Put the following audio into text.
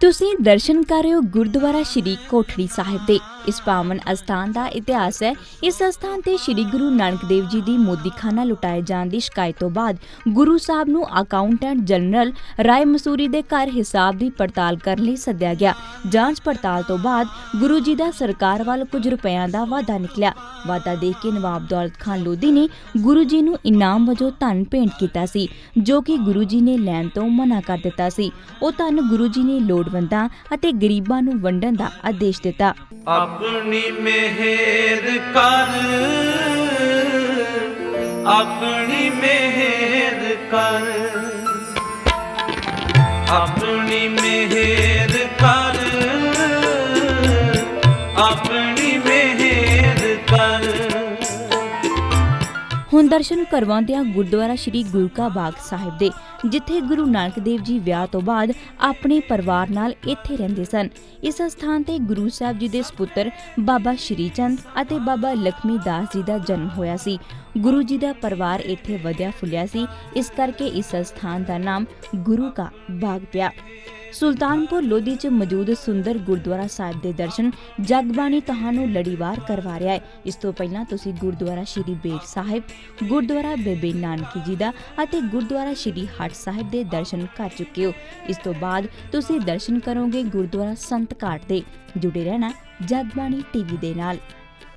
ਤੁਸੀਂ ਦਰਸ਼ਨ ਕਰ ਰਹੇ ਹੋ ਗੁਰਦੁਆਰਾ ਸ਼੍ਰੀ ਕੋਠੜੀ ਸਾਹਿਬ ਦੇ। ਇਸ ਪਾਵਨ ਅਸਥਾਨ ਦਾ ਇਤਿਹਾਸ ਹੈ। ਇਸ ਅਸਥਾਨ ਤੇ ਸ਼੍ਰੀ ਗੁਰੂ ਨਾਨਕ ਦੇਵ ਜੀ ਦੀ ਮੋਦੀਖਾਨਾ ਲੁਟਾਏ ਜਾਣ ਦੀ ਸ਼ਿਕਾਇਤ ਤੋਂ ਬਾਅਦ ਗੁਰੂ ਸਾਹਿਬ ਨੂੰ ਅਕਾਊਂਟੈਂਟ ਜਨਰਲ ਰਾਏ ਮਸੂਰੀ ਦੇ ਘਰ ਹਿਸਾਬ ਦੀ ਪੜਤਾਲ ਕਰਨ ਲਈ ਸੱਦਿਆ ਗਿਆ। ਜਾਂਚ ਪੜਤਾਲ ਤੋਂ ਬਾਅਦ ਗੁਰੂ ਜੀ ਦਾ ਸਰਕਾਰ ਵੱਲ ਕੁਝ ਰੁਪਇਆਂ ਦਾ ਵਾਅਦਾ ਨਿਕਲਿਆ। ਵਾਅਦਾ ਦੇਖ ਕੇ ਨਵਾਬ ਦੌਲਤ ਖਾਨ ਲੋਧੀ ਨੇ ਗੁਰੂ ਜੀ ਨੂੰ ਇਨਾਮ ਵਜੋਂ ਧਨ ਭੇਂਟ ਕੀਤਾ ਸੀ, ਜੋ ਕਿ ਗੁਰੂ ਜੀ ਨੇ ਲੈਣ ਤੋਂ ਮਨਾ ਕਰ ਦਿੱਤਾ ਸੀ। ਉਹ ਧਨ ਗੁਰੂ ਜੀ ਨੇ ਲੋੜ ਲੋੜਵੰਦਾਂ ਅਤੇ ਗਰੀਬਾਂ ਨੂੰ ਵੰਡਣ ਦਾ ਆਦੇਸ਼ ਦਿੱਤਾ। ਆਪਣੀ ਮਿਹਰ ਕਰ, ਆਪਣੀ ਮਿਹਰ ਕਰ। ਆਪਣੀ ਮਿਹਰ ਕਰ, ਆਪਣੀ ਮਿਹਰ ਕਰ। ਹੁਣ ਦਰਸ਼ਨ ਕਰਵਾਉਂਦਿਆਂ ਗੁਰਦੁਆਰਾ ਸ੍ਰੀ ਗੁਰੂ ਕਾ ਬਾਗ ਸਾਹਿਬ ਦੇ, ਜਿੱਥੇ ਗੁਰੂ ਨਾਨਕ ਦੇਵ ਜੀ ਵਿਆਹ ਤੋਂ ਬਾਅਦ ਆਪਣੇ ਪਰਿਵਾਰ ਨਾਲ ਇੱਥੇ ਰਹਿੰਦੇ ਸਨ। ਇਸ ਸਥਾਨ ਤੇ ਗੁਰੂ ਸਾਹਿਬ ਜੀ ਦੇ ਸੁਪੁੱਤਰ ਬਾਬਾ ਸ਼੍ਰੀ ਚੰਦ ਅਤੇ ਬਾਬਾ ਲਖਮੀ ਦਾਸ ਜੀ ਦਾ ਜਨਮ ਹੋਇਆ ਸੀ। ਗੁਰੂ ਜੀ ਦਾ ਪਰਿਵਾਰ ਇੱਥੇ ਵਧਿਆ ਫੁੱਲਿਆ ਸੀ। ਇਸ ਕਰਕੇ ਇਸ ਸਥਾਨ ਦਾ ਨਾਮ ਗੁਰੂ ਕਾ ਬਾਗ ਪਿਆ। ਸੁਲਤਾਨਪੁਰ ਲੋਧੀ 'ਚ ਮੌਜੂਦ ਸੁੰਦਰ ਗੁਰਦੁਆਰਾ ਸਾਹਿਬ ਦੇ ਦਰਸ਼ਨ ਜਗਬਾਣੀ ਤੁਹਾਨੂੰ ਲੜੀਵਾਰ ਕਰਵਾ ਰਿਹਾ ਹੈ। ਇਸ ਤੋਂ ਪਹਿਲਾਂ ਤੁਸੀਂ ਗੁਰਦੁਆਰਾ ਸ਼੍ਰੀ ਬੇਰ ਸਾਹਿਬ, ਗੁਰਦੁਆਰਾ ਬੇਬੇ ਨਾਨਕੀ ਜੀ ਦਾ ਅਤੇ ਗੁਰਦੁਆਰਾ ਸ਼੍ਰੀ ਹਟ ਸਾਹਿਬ ਦੇ ਦਰਸ਼ਨ ਕਰ ਚੁੱਕੇ ਹੋ। ਇਸ ਤੋਂ ਬਾਅਦ ਤੁਸੀਂ ਦਰਸ਼ਨ ਕਰੋਗੇ ਗੁਰਦੁਆਰਾ ਸੰਤ ਘਾਟ ਦੇ ਜੁੜੇ ਰਹਿਣਾ ਜਗਬਾਣੀ ਟੀਵੀ ਦੇ ਨਾਲ।